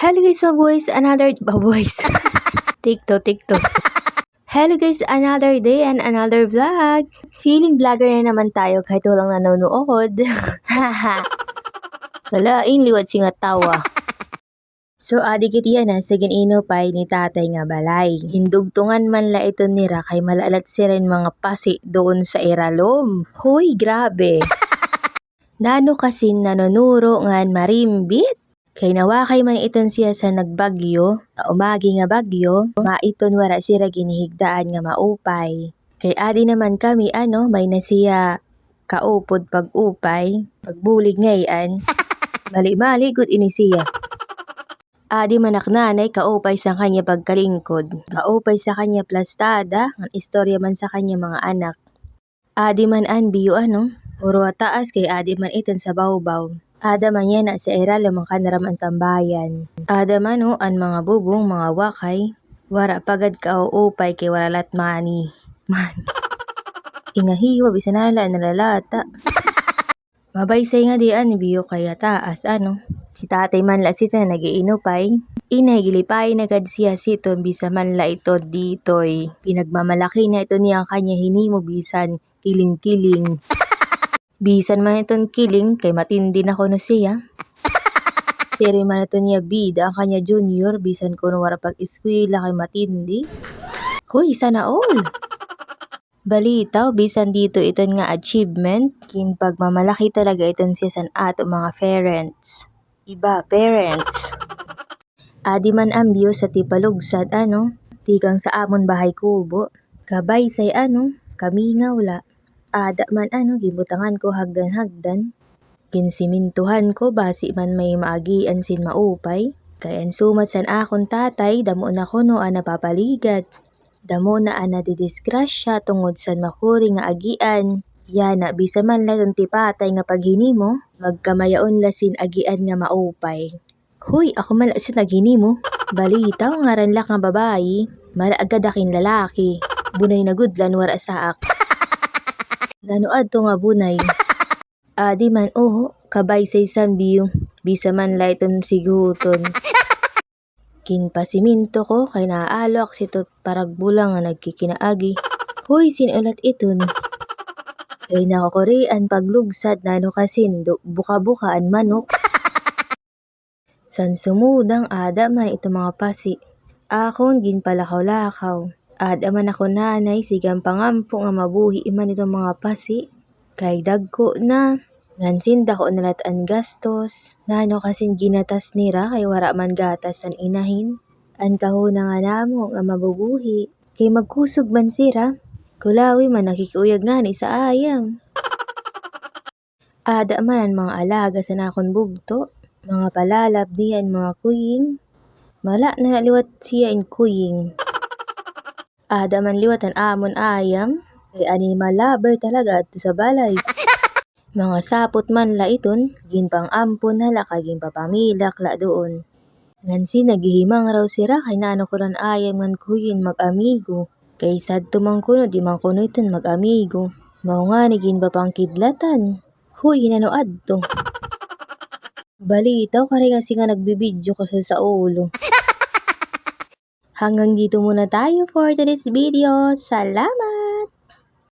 Hello guys, mga boys, another, mga boys. TikTok, TikTok. Hello guys, another day and another vlog. Feeling vlogger na naman tayo kahit walang nanonood. Haha. Kalaing liwat si nga tawa. So adikit yan na sa ginino pay ni tatay nga balay. Hindugtungan man la ito nira kay malalat si rin mga pasi doon sa iralom. Hoy, grabe. Nano kasi nanonuro ngan marimbit. Kay nawakay man iton siya sa nagbagyo, umagi nga bagyo, maiton wara sira ginihigdaan nga maupay. Kay adi naman kami ano, may na siya kaupod pag-upay, pagbulig ngayon. Mali-mali good ini siya. Adi manak nanay kaupay sa kanya pagkalingkod. Kaupay sa kanya plastada, ang istorya man sa kanya mga anak. Adi man an biyo ano, puro taas kay adi man iton sa bawbaw. Ada man yan na sa era lamang kanaram ang tambayan. Ada man o an mga bubong, mga wakay. Wara pagad ka o upay kay waralat mani. Man. Ingahiwa bisan nala nalalata. Mabaysay nga di an biyo kaya taas ano. Si tatay man la sita nagiinupay. Inay gilipay na kad siya siton bisa man la ito ditoy. Pinagmamalaki na ito niya ang kanya hinimo bisan kiling-kiling. Bisan man iton kiling kay matindi na kuno siya. Pero man ito niya bida ang kanya junior bisan kuno wara pag eskwela kay matindi. Huy, sana all. Balitaw, bisan dito iton nga achievement, kin pagmamalaki talaga iton siya san ato mga parents. Iba, parents. Adi man ambyo sa tipalugsad ano, tigang sa amon bahay kubo. Kabay say ano, kami nga wala. Ada man ano, gibutangan ko hagdan-hagdan. Kinsimintuhan ko basi man may maagian sin maupay. Kayan sumat san akon tatay, damo na ko no ana papaligat. Damo na ana didisgrasya tungod san makuri nga agian. Yana, bisa man la itong tipatay nga paghinimo, magkamayaon lasin agian nga maupay. Huy, ako mala sin naghinimo. Balitaw nga ranlak nga babayi, mala agad akin lalaki. Bunay na gudlan wara saak. Nanuad to nga bunay. Adi man oho, kabay say san biyo. Bisa man la iton siguton. Kinpasiminto ko kay naaalok si tot paragbulang nga nagkikinaagi. Hoy, sinulat iton. Kay nakakorian paglugsad na no kasindo, buka-bukaan manok. San sumudang ada man ito mga pasi. Akon ginpalakaw-lakaw. Ada man ako nanay sigang pangampo nga mabuhi man itong mga pasi. Kay dagko na. Ngansin dako nalat ang gastos. Nano kasin ginatas nira kay wara man gatas ang inahin. An kahuna nga namo nga mabubuhi. Kay magkusog man sira. Kulawi man nakikiuyag nga ni sa ayam. Ada man ang mga alaga sa nakon bugto. Mga palalab diyan mga kuying. Mala na naliwat siya in kuying. Ada man liwat ang amon ayam. Kay animal lover talaga at sa balay. Mga sapot man la iton, ginpang ampon hala kaging papamilak la doon. Ngansi naghihimang raw sira kay naano ko ran ayam ngan kuyin mag-amigo. Kay sad tumang kuno di man kuno iton mag-amigo. Mao nga ni ginbapang kidlatan. Huy, nanoad to. Balitaw kare nga si nga nagbibidyo ko sa ulo. Hanggang dito muna tayo for today's video. Salamat!